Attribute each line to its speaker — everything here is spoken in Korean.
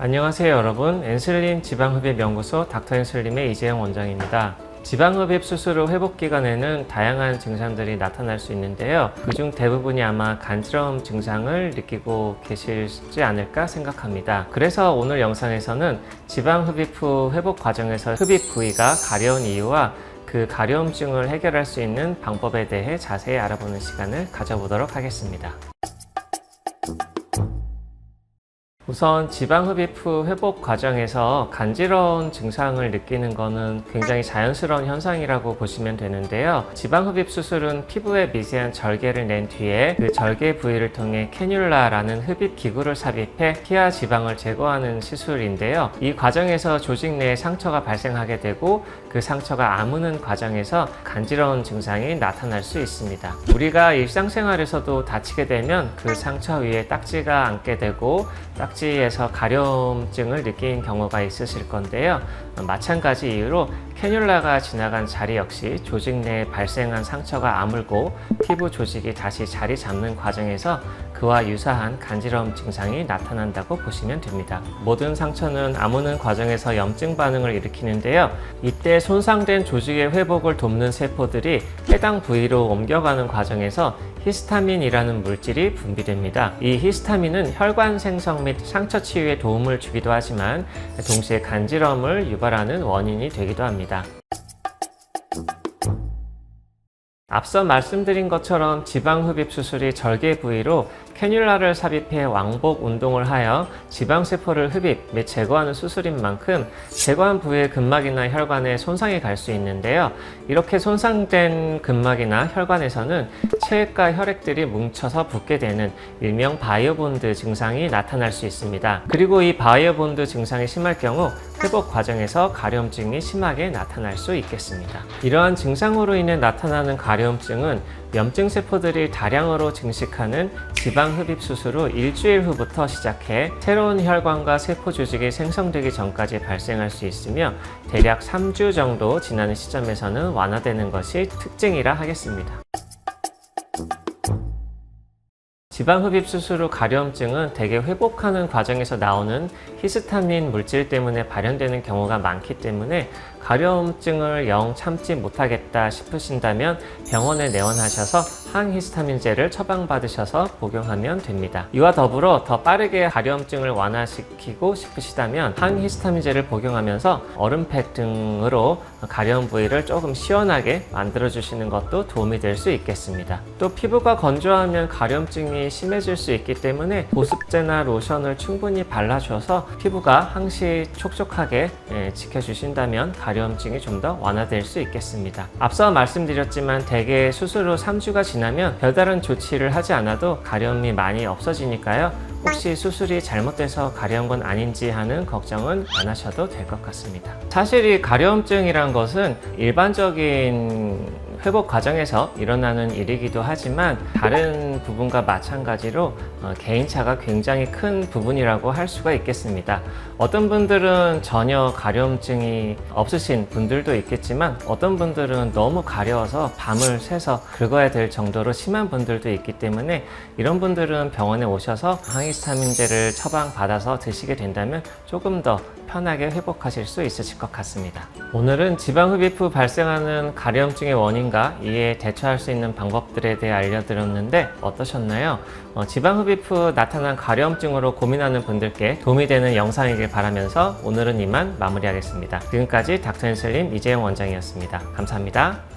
Speaker 1: 안녕하세요 여러분 엔슬림 지방흡입 연구소 닥터 엔슬림의 이재영 원장입니다. 지방흡입 수술 후 회복 기간에는 다양한 증상들이 나타날 수 있는데요. 그중 대부분이 아마 간지러움 증상을 느끼고 계시지 않을까 생각합니다. 그래서 오늘 영상에서는 지방흡입 후 회복 과정에서 흡입 부위가 가려운 이유와 그 가려움증을 해결할 수 있는 방법에 대해 자세히 알아보는 시간을 가져보도록 하겠습니다. 우선 지방 흡입 후 회복 과정에서 간지러운 증상을 느끼는 것은 굉장히 자연스러운 현상이라고 보시면 되는데요. 지방 흡입 수술은 피부에 미세한 절개를 낸 뒤에 그 절개 부위를 통해 캐뉼라라는 흡입 기구를 삽입해 피하 지방을 제거하는 시술인데요. 이 과정에서 조직 내에 상처가 발생하게 되고 그 상처가 아무는 과정에서 간지러운 증상이 나타날 수 있습니다. 우리가 일상생활에서도 다치게 되면 그 상처 위에 딱지가 앉게 되고 딱지 에서 가려움증을 느낀 경우가 있으실 건데요. 어, 마찬가지 이유로 캐뉼라가 지나간 자리 역시 조직 내에 발생한 상처가 아물고 피부 조직이 다시 자리 잡는 과정에서 그와 유사한 간지러움 증상이 나타난다고 보시면 됩니다. 모든 상처는 아무는 과정에서 염증 반응을 일으키는데요. 이때 손상된 조직의 회복을 돕는 세포들이 해당 부위로 옮겨가는 과정에서 히스타민이라는 물질이 분비됩니다. 이 히스타민은 혈관 생성 및 상처 치유에 도움을 주기도 하지만 동시에 간지러움을 유발하는 원인이 되기도 합니다. 앞서 말씀드린 것처럼 지방 흡입 수술이 절개 부위로 캐뉼라를 삽입해 왕복 운동을 하여 지방 세포를 흡입 및 제거하는 수술인 만큼 제거한 부위의 근막이나 혈관에 손상이 갈 수 있는데요. 이렇게 손상된 근막이나 혈관에서는 체액과 혈액들이 뭉쳐서 붓게 되는 일명 바이오본드 증상이 나타날 수 있습니다. 그리고 이 바이오본드 증상이 심할 경우 회복 과정에서 가려움증이 심하게 나타날 수 있겠습니다. 이러한 증상으로 인해 나타나는 가려움증은 염증 세포들이 다량으로 증식하는 지방 흡입 수술 후 일주일 후부터 시작해 새로운 혈관과 세포 조직이 생성되기 전까지 발생할 수 있으며 대략 3주 정도 지나는 시점에서는 완화되는 것이 특징이라 하겠습니다. 지방 흡입 수술 후 가려움증은 대개 회복하는 과정에서 나오는 히스타민 물질 때문에 발현되는 경우가 많기 때문에 가려움증을 영 참지 못하겠다 싶으신다면 병원에 내원하셔서 항히스타민제를 처방받으셔서 복용하면 됩니다. 이와 더불어 더 빠르게 가려움증을 완화시키고 싶으시다면 항히스타민제를 복용하면서 얼음팩 등으로 가려운 부위를 조금 시원하게 만들어 주시는 것도 도움이 될 수 있겠습니다. 또 피부가 건조하면 가려움증이 심해질 수 있기 때문에 보습제나 로션을 충분히 발라줘서 피부가 항시 촉촉하게 예, 지켜주신다면 가려움증이 좀 더 완화될 수 있겠습니다. 앞서 말씀드렸지만 대개 수술 후 3주가 지나면 별다른 조치를 하지 않아도 가려움이 많이 없어지니까요. 혹시 수술이 잘못돼서 가려운 건 아닌지 하는 걱정은 안 하셔도 될 것 같습니다. 사실 이 가려움증이란 것은 일반적인 회복 과정에서 일어나는 일이기도 하지만 다른 부분과 마찬가지로 어, 개인차가 굉장히 큰 부분이라고 할 수가 있겠습니다. 어떤 분들은 전혀 가려움증이 없으신 분들도 있겠지만 어떤 분들은 너무 가려워서 밤을 새서 긁어야 될 정도로 심한 분들도 있기 때문에 이런 분들은 병원에 오셔서 항히스타민제를 처방받아서 드시게 된다면 조금 더 편하게 회복하실 수 있으실 것 같습니다. 오늘은 지방 흡입 후 발생하는 가려움증의 원인과 이에 대처할 수 있는 방법들에 대해 알려드렸는데 어떠셨나요? 어, 지방 흡입 후 나타난 가려움증으로 고민하는 분들께 도움이 되는 영상이길 바라면서 오늘은 이만 마무리하겠습니다. 지금까지 닥터앤슬림 이재영 원장이었습니다. 감사합니다.